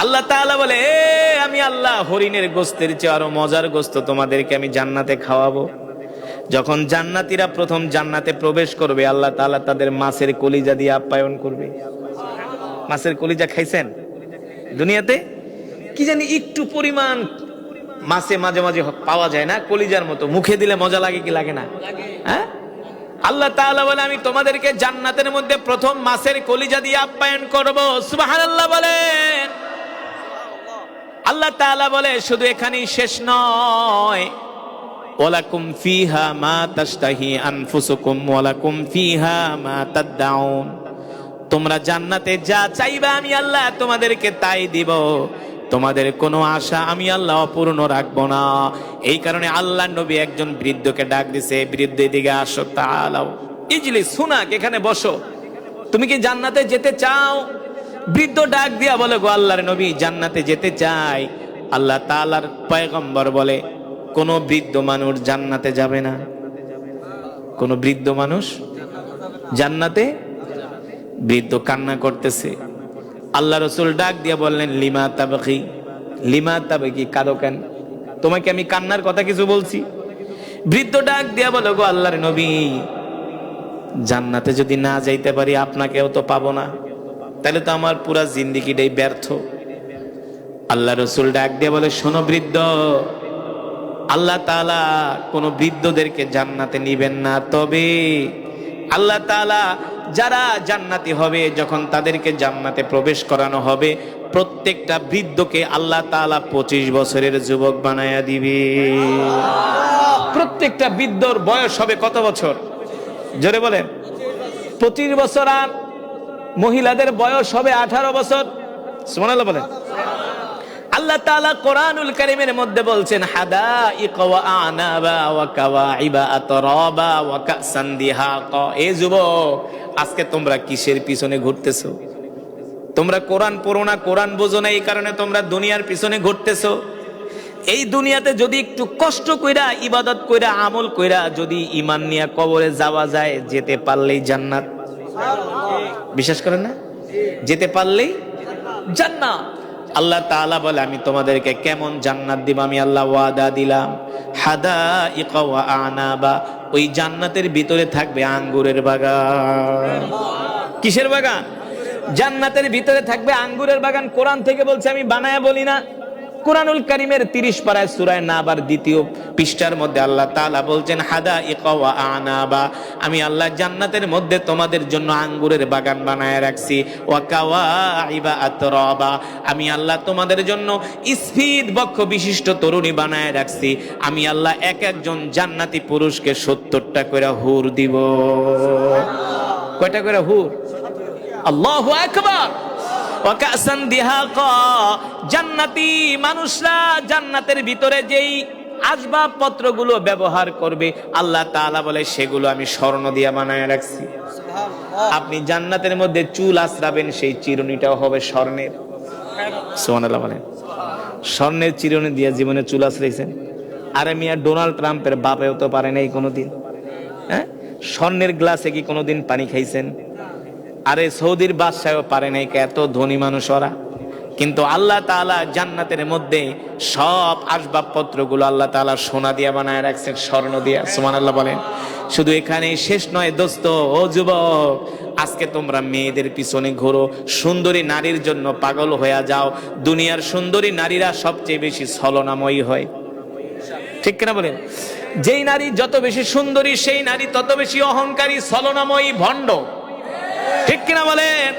আল্লাহ তাআলা বলে, এ, আমি আল্লাহ, হরিণের গোস্তের চেয়ে আরও মজার গোস্ত তোমাদেরকে আমি জান্নাতে খাওয়াবো। যখন জান্নাতীরা প্রথম জান্নাতে প্রবেশ করবে, আল্লাহ তাআলা তাদের মাছের কলিজা দিয়ে আপ্যায়ন করবে। মাছের কলিজা খাইছেন? দুনিয়াতে? কি জানি একটু পরিমাণ মাছে মাঝে মাঝে পাওয়া যায় না, কলিজার মতো। মুখে দিলে মজা লাগে কি লাগে না? হ্যাঁ? আল্লাহ তাআলা বলে, আমি তোমাদেরকে জান্নাতের মধ্যে প্রথম মাছের কলিজা দিয়ে আপ্যায়ন করব। সুবহানাল্লাহ বলেন। আল্লাহ তাআলা বলে, শুধু এখানেই শেষ নয়। ওয়ালাকুম ফিহা মা তাশতাহি আনফুসুকুম, ওয়ালাকুম ফিহা মা তাদদাউন। তোমরা জান্নাতে যা চাইবা আমি আল্লাহ তোমাদেরকে তাই দিব। তোমাদের কোনো আশা আমি আল্লাহ অপূর্ণ রাখব না। এই কারণে আল্লাহ নবী একজন বৃদ্ধকে ডাক দিছে, বৃদ্ধ দিকে আসো, তালাও। ইজলি সুনাক এখানে বসো। তুমি কি জান্নাতে যেতে চাও? বৃদ্ধ ডাক দিয়া বলে, গো আল্লাহর নবী, জান্নাতে যেতে চাই। আল্লাহ তাআলার পয়গম্বর বলে, কোন বৃদ্ধ মানুষ জান্নাতে যাবে না। কোন বৃদ্ধ মানুষ জান্নাতে বৃদ্ধ কান্না করতেছে। আল্লাহ রসুল ডাক দিয়ে বললেন, লিমা তাবাকি লিমা তাবাকি কারও কেন? তোমাকে আমি কান্নার কথা কিছু বলছি। বৃদ্ধ ডাক দিয়া বলো, গো আল্লাহর নবী, জান্নাতে যদি না যাইতে পারি, আপনাকেও তো পাবো না। তাহলে তো আমার পুরা জিন্দিগিটাই ব্যর্থ। আল্লাহ রসুল ডাক দিয়ে বলে, শোনো বৃদ্ধ, আল্লাহ তাআলা কোন বৃদ্ধদেরকে জান্নাতে নিবেন না। তবে আল্লাহ তাআলা যারা জান্নাতি হবে, যখন তাদেরকে জান্নাতে প্রবেশ করানো হবে, প্রত্যেকটা বৃদ্ধকে আল্লাহ তাআলা পঁচিশ বছরের যুবক বানায়া দিবে। প্রত্যেকটা বৃদ্ধর বয়স হবে কত বছর? জোরে বলেন। পঁচিশ বছর আর মহিলাদের বয়স হবে আঠারো বছর। বলেন। আল্লাহ তাআলা কোরআনুল কারীমের মধ্যে বলছেন দিহাকা। এ আজকে তোমরা কিসের পিছনে ঘুরতেছো? তোমরা কোরআন পড়ো না, কোরআন বোঝো না, এই কারণে তোমরা দুনিয়ার পিছনে ঘুরতেছো। এই দুনিয়াতে যদি একটু কষ্ট কইরা, ইবাদত কইরা, আমল কইরা যদি ইমান নিয়ে কবরে যাওয়া যায়, যেতে পারলেই জান্নাত। বিশ্বাস করেন না? যেতে পারলেই জান্না আল্লাহ তাআলা বলে আমি তোমাদেরকে কেমন জান্নাত দিব? আমি আল্লাহ ওয়াদা দিলাম। হাদা ইকাওয়া আনাবা। ওই জান্নাতের ভিতরে থাকবে আঙ্গুরের বাগান। কিসের বাগান? জান্নাতের ভিতরে থাকবে আঙ্গুরের বাগান। কোরআন থেকে বলছে আমি বানায়া বলি না। কোরআনুল কারিমের তিরিশ পাড়ায় সুরায় না আবার দ্বিতীয় পৃষ্ঠার মধ্যে আল্লাহ তাআলা বলছেন হাদা ইকাওয়া আনাবা আমি আল্লাহ জান্নাতের মধ্যে তোমাদের জন্য আঙ্গুরের বাগান বানায় রাখছি। ওয়া কাওয়াইবা আতরাবা আমি আল্লাহ তোমাদের জন্য স্ফীত বক্ষ বিশিষ্ট তরুণী বানায় রাখছি। আমি আল্লাহ এক একজন জান্নাতি পুরুষকে সত্তরটা করে হুর দিব। কয়টা করে হুর? আল্লাহু আকবার! ওয়াকাসান দিহাকা জান্নাতি মানুষরা জান্নাতের ভিতরে যেই আসবাবপত্রগুলো ব্যবহার করবে আল্লাহ তাআলা বলে সেগুলো আমি স্বর্ণ দিয়া বানায় রাখছি। আপনি জান্নাতের মধ্যে চুল আশ্রাবেন সেই চিরুনিটাও হবে স্বর্ণের। সুবহানাল্লাহ বলেন। স্বর্ণের চিরুনি দিয়ে জীবনে চুল আশ্রাইছেন আরে মিয়া ডোনাল্ড ট্রাম্পের বাপেও তো পারে নাই কোনোদিন। হ্যাঁ? স্বর্ণের গ্লাসে কি কোনোদিন পানি খাইছেন? আরে সৌদির বাদশাহও পারে নাই এত ধনী মানুষ ওরা। কিন্তু আল্লাহ তাআলা জান্নাতের মধ্যে সব আসবাবপত্রগুলো আল্লাহ তাআলা সোনা দিয়ে বানায় রাখছেন, স্বর্ণ দিয়া আল্লাহ বলেন। শুধু এখানে শেষ নয় দোস্ত, ও যুবক, আজকে তোমরা মেয়েদের পিছনে ঘোরো, সুন্দরী নারীর জন্য পাগল হয়ে যাও। দুনিয়ার সুন্দরী নারীরা সবচেয়ে বেশি ছলনাময়ী হয়। ঠিক কিনা বলেন? যেই নারী যত বেশি সুন্দরী, সেই নারী তত বেশি অহংকারী, ছলনাময়ী, ভণ্ড। ঠিক কিনা বলেন?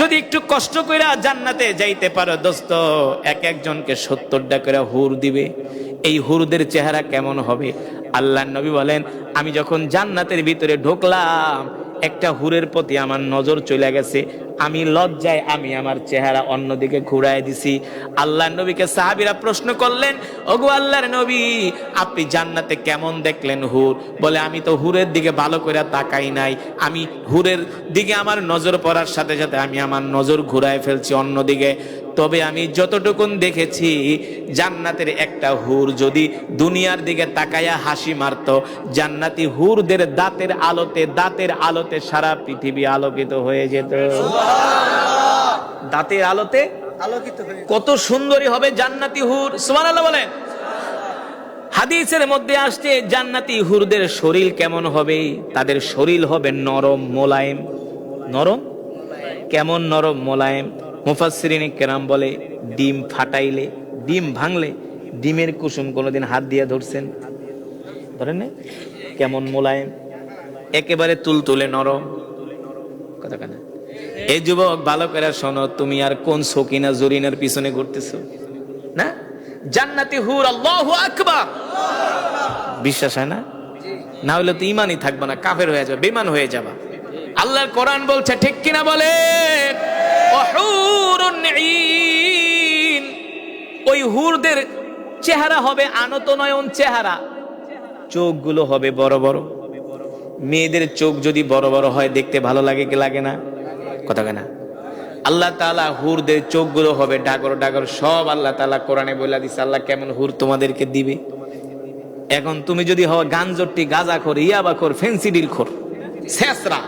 যদি একটু কষ্ট করে জান্নাতে যাইতে পারো, দোস্ত, এক একজনকে সত্তরটা করে হুর দিবে। এই হুরুদের চেহারা কেমন হবে? আল্লাহ নবী বলেন, আমি যখন জান্নাতের ভিতরে ঢুকলাম একটা হুরের প্রতি আমার নজর চলে গেছে। আমি লজ্জায় আমি আমার চেহারা অন্যদিকে ঘুরাই দিছি। আল্লাহ নবীকে সাহাবিরা প্রশ্ন করলেন, ওগো আল্লাহর নবী, আপনি জান্নাতে কেমন দেখলেন হুর? বলে, আমি তো হুরের দিকে ভালো করে তাকাই নাই। আমি হুরের দিকে আমার নজর পড়ার সাথে সাথে আমি আমার নজর ঘুরায় ফেলছি অন্যদিকে। তবে আমি যতটুকুন দেখেছি জান্নাতের একটা হুর যদি দুনিয়ার দিকে তাকায়া হাসি মারতো জান্নাতি হুরদের দাঁতের আলোতে দাঁতের আলোতে সারা পৃথিবী আলোকিত হয়ে যেত। দাঁতের আলোতে? আলোকিত কত সুন্দরী হবে জান্নাতি হুর। সুবহানাল্লাহ বলেন। হাদিসের মধ্যে আসছে জান্নাতি হুরদের শরীর কেমন হবে? তাদের শরীর হবে নরম মোলায়েম। নরম? কেমন নরম মোলায়েম? মুফাসসিরিন কেরাম বলে, ডিম ফাটাইলে, ডিম ভাঙলে ডিমের কুসুম কোনোদিন হাত দিয়ে ধরছেন। ধরেন কেমন মোলায়েম? একেবারে তুলতুলে নরম। কথা কেন এই যুবক, ভালো করে শোনো, তুমি আর কোন সকিনা জরিনার পিছনে ঘুরতেছ? না? জান্নাতি হুর, আল্লাহু আকবার! বিশ্বাস হয় না? না হলে তো ইমানই থাকবে না, কাফের হয়ে যাবে বেমান হয়ে যাবা। আল্লাহর কোরআন বলছে, ঠিক কিনা বলে। ওই হুরদের চেহারা হবে আনত নয়ন চেহারা। চোখগুলো হবে বড় বড়। মেয়েদের চোখ যদি বড় বড় হয়, দেখতে ভালো লাগে কি লাগে না? কথা কেনা আল্লাহ তাআলা হুরদের চোখগুলো হবে ডাগর ডাগর, সব আল্লাহ তাআলা কোরআনে বলে দিছে, আল্লাহ কেমন হুর তোমাদেরকে দিবে? এখন তুমি যদি হও গাঞ্জটি গাজা খোর ইয়াবা খোর ফেন্সিডিল খোর শেষরা।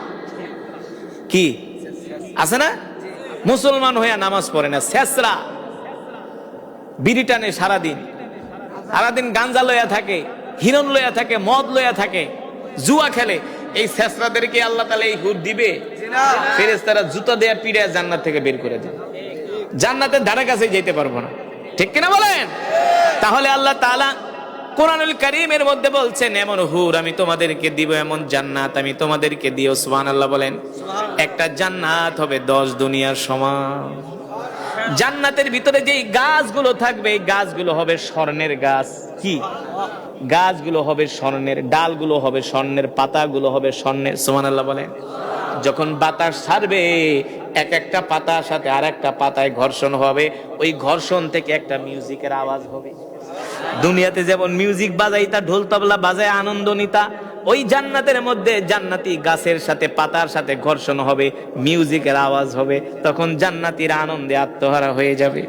কি? আছে না? মুসলমান হইয়া নামাজ পড়ে না, শেষরা বিড়ি টানে সারাদিন। সারাদিন গাঞ্জা লইয়া থাকে, হিরণ লইয়া থাকে, মদ লইয়া থাকে, জুয়া খেলে। এই শেষরাদেরকে আল্লাহ তালা এই হুর দিবে ফেরেস্তারা জুতা দেয়া পিড়ে জান্নাত থেকে বের করে দেবে। জান্নাতের ধারে কাছে যেতে পারব না। ঠিক কিনা বলেন? তাহলে আল্লাহ তাআলা কোরআনুল করিমের মধ্যে বলছেন, এমন হুর আমি তোমাদেরকে দিব, এমন জান্নাত আমি তোমাদেরকে দিও সুবহানাল্লাহ বলেন, একটা জান্নাত হবে দশ দুনিয়ার সমান। জান্নাতের ভিতরে যেই গাছগুলো থাকবে, এই গাছগুলো হবে স্বর্ণের গাছ। কি? গাছগুলো হবে স্বর্ণের, ডালগুলো হবে স্বর্ণের, পাতাগুলো হবে স্বর্ণের। সুবহানাল্লাহ বলেন, যখন বাতাস ছাড়বে, এক একটা পাতার সাথে আর একটা পাতায় ঘর্ষণ হবে। ওই ঘর্ষণ থেকে একটা মিউজিকের আওয়াজ হবে। দুনিয়াতে যেমন মিউজিক বাজাইতা, ঢোল তবলা বাজায়, আনন্দ নিতা, ওই জান্নাতের মধ্যে জান্নাতি গাছের সাথে, পাতার সাথে ঘর্ষণ হবে মিউজিকের আওয়াজ হবে, তখন জান্নাতির আনন্দে আত্মহারা হয়ে যাবে।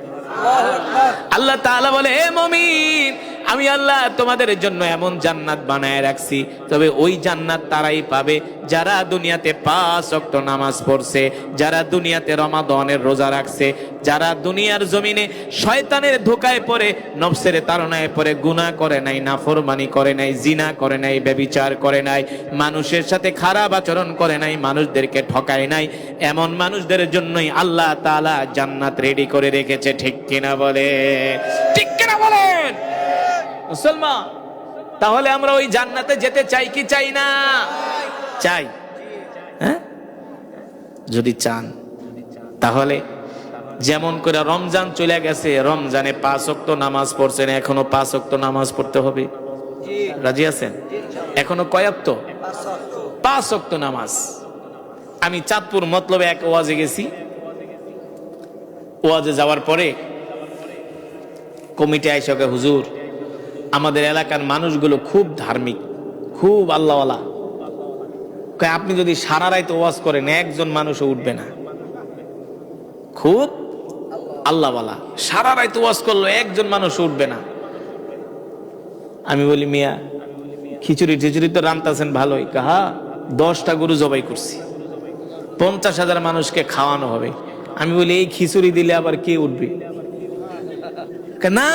আল্লাহ তাআলা বলে, হে মমিন আমি আল্লাহ তোমাদের জন্য এমন জান্নাত বানায় রাখছি। তবে ওই জান্নাত তারাই পাবে। যারা দুনিয়াতে পাঁচ ওয়াক্ত নামাজ পড়ছে, যারা দুনিয়াতে রমাদনের রোজা রাখছে, যারা দুনিয়ার জমিনে শয়তানের ধোকায় পড়ে, নফসের তাড়নায় পড়ে, গুনাহ করে নাই, নাফরমানি করে নাই, জিনা করে নাই, ব্যবিচার করে নাই, মানুষের সাথে খারাপ আচরণ করে নাই, মানুষদেরকে ঠকায় নাই, এমন মানুষদের জন্যই আল্লাহ তাআলা জান্নাত রেডি করে রেখেছে। ঠিক কিনা বলে? ঠিক কিনা বলেন মুসলমান, তাহলে আমরা ওই জান্নাতে যেতে চাই কি চাই না? চাই। হ্যাঁ? যদি চান, তাহলে যেমন করে রমজান চলে গেছে, রমজানে পাঁচ অক্ত নামাজ পড়ছেন, এখনও পাঁচ অক্ত নামাজ পড়তে হবে। রাজি আছেন? এখনও কয়াক্ত পাঁচ অক্ত নামাজ। আমি চাঁদপুর মতলবে এক ওয়াজে গেছি। ওয়াজে যাওয়ার পরে কমিটি আইসকে হুজুর আমাদের এলাকার মানুষগুলো খুব ধার্মিক, খুব আল্লাহওয়ালা। আপনি যদি সারা রাইতে ওয়াজ করেন, একজন মানুষও উঠবে না। খুব আল্লাহওয়ালা। সারা রাইতে ওয়াজ করল একজন মানুষ উঠবে না। আমি বলি, মিয়া, খিচুড়ি টিচুড়ি তো রান্তাছেন ভালোই। কাহা দশটা গরু জবাই করছি। পঞ্চাশ হাজার মানুষকে খাওয়ানো হবে। আমি বলি, এই খিচুড়ি দিলে আবার কে উঠবে? না,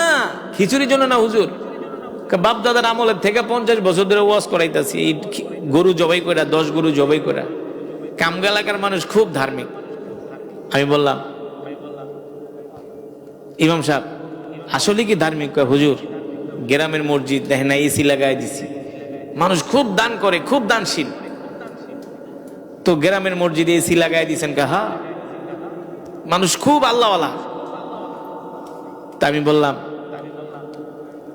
খিচুড়ির জন্য না, হুজুর বাপ দাদার আমলের থেকে পঞ্চাশ বছর ধরে ওয়াজ করাইতাছি, এই গরু জবাই করা দশ গরু জবাই করা কামগা এলাকার মানুষ খুব ধার্মিক। আমি বললাম, ইমাম সাহেব, আসলে কি ধার্মিক? হুজুর, গ্রামের মসজিদ, দেখেন না, এসি লাগাই দিছি। মানুষ খুব দান করে, খুব দানশীল। তো গ্রামের মসজিদে এসি লাগাই দিছেন কা, হা? মানুষ খুব আল্লাহওয়ালা। তা আমি বললাম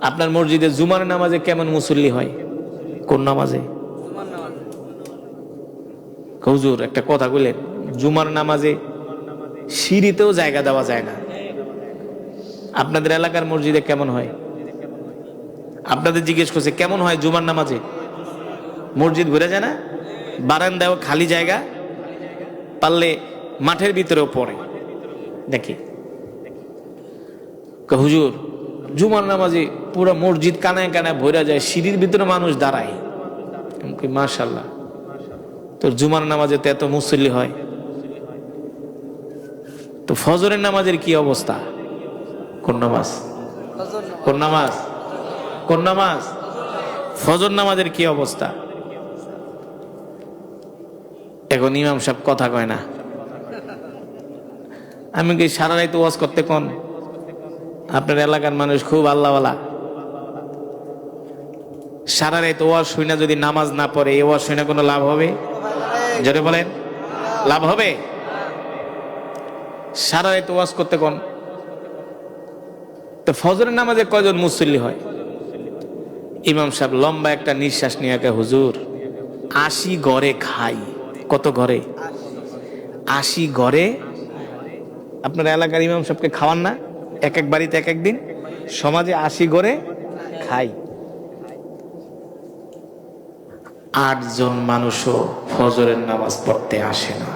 আপনার মসজিদে জুমার নামাজে কেমন মুসল্লি হয়? কোন নামাজে? হুজুর, একটা কথা বললেন জুমার নামাজে সিঁড়িতেও জায়গা দেওয়া যায় না। আপনাদের এলাকার মসজিদে কেমন হয়? আপনাদের জিজ্ঞেস করছে, কেমন হয় জুমার নামাজে? মসজিদ ঘুরে যায় না? বারান্দাও খালি জায়গা, পারলে মাঠের ভিতরেও পড়ে। দেখি। হুজুর জুমার নামাজে পুরো মসজিদ কানায় কানায় ভরা যায়, সিঁড়ির ভিতরে মানুষ দাঁড়ায়। মার্শাল্লাহ তোর জুমার নামাজে তো এত মুসল্লি হয়। তো ফজরের নামাজের কি অবস্থা? কোন নামাজ? কোন নামাজ? কোন নামাজ? ফজর নামাজের কি অবস্থা? এখন ইমাম সাহেব কথা কয় না। আমি কি সারা রাত ওয়াজ করতে কোন? আপনার এলাকার মানুষ খুব আল্লাহওয়ালা। সারা রাত ওয়াজ শুনে যদি নামাজ না পড়ে, এই ওয়াজ শুনে কোনো লাভ হবে? জোরে বলেন। লাভ হবে? সারা রাত ওয়াজ করতে কোন? তো ফজরের নামাজে কয়জন মুসল্লি হয়? ইমাম সাহেব, লম্বা একটা নিঃশ্বাস নিয়ে একে হুজুর, আশি ঘরে খাই। কত ঘরে আশি ঘরে আপনার এলাকার ইমাম সাহেবকে খাওয়ান না? এক এক বাড়িতে এক একদিন সমাজে আসি গড়ে খাই। আটজন মানুষও ফজরের নামাজ পড়তে আসে না।